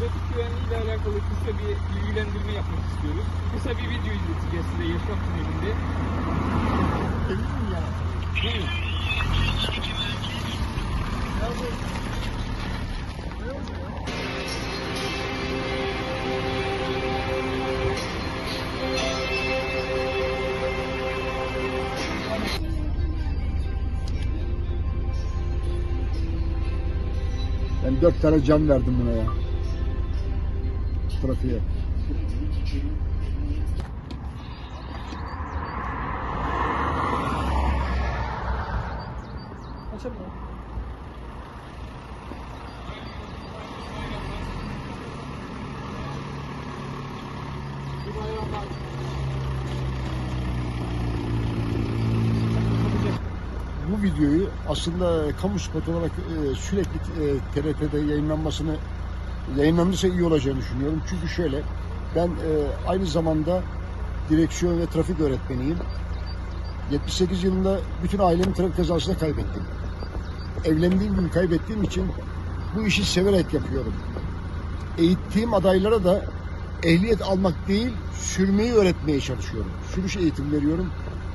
trafik güvenliği ile alakalı kısa bir bilgilendirme yapmak istiyoruz. Kısa bir video izleteceğiz size yaşam tünelinde. Eminim ya. Buyurun. Ben dört tane cam verdim buna ya. Trafiğe. Bu videoyu aslında kamu spotu olarak e, sürekli e, TRT'de yayınlanmasını yayınlanırsa iyi olacağını düşünüyorum. Çünkü şöyle ben e, aynı zamanda direksiyon ve trafik öğretmeniyim. 78 yılında bütün ailemi trafik kazasında kaybettim. Evlendiğim gün kaybettiğim için bu işi severek yapıyorum. Eğittiğim adaylara da ehliyet almak değil, sürmeyi öğretmeye çalışıyorum. Sürüş eğitim veriyorum.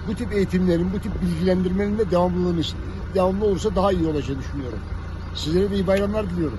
Bu tip eğitimlerin, bu tip bilgilendirmenin de devamlılığını, devamlı olursa daha iyi olacağını düşünüyorum. Sizlere de iyi bayramlar diliyorum.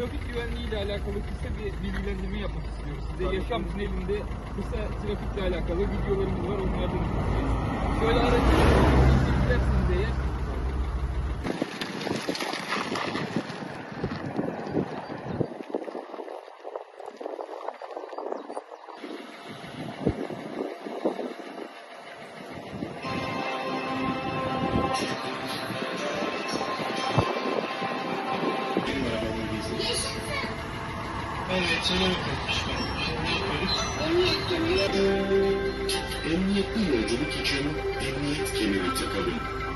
Trafik güvenliği ile alakalı kısa bir bilgilendirme yapmak istiyoruz. Size yaşam tünelinde kısa trafikle alakalı videolarımız var. Onlardan izleyeceğiz. Şöyle aracı izlersiniz eğer. Evet, seni Emniyetli yolculuk için emniyet kemeri takalım.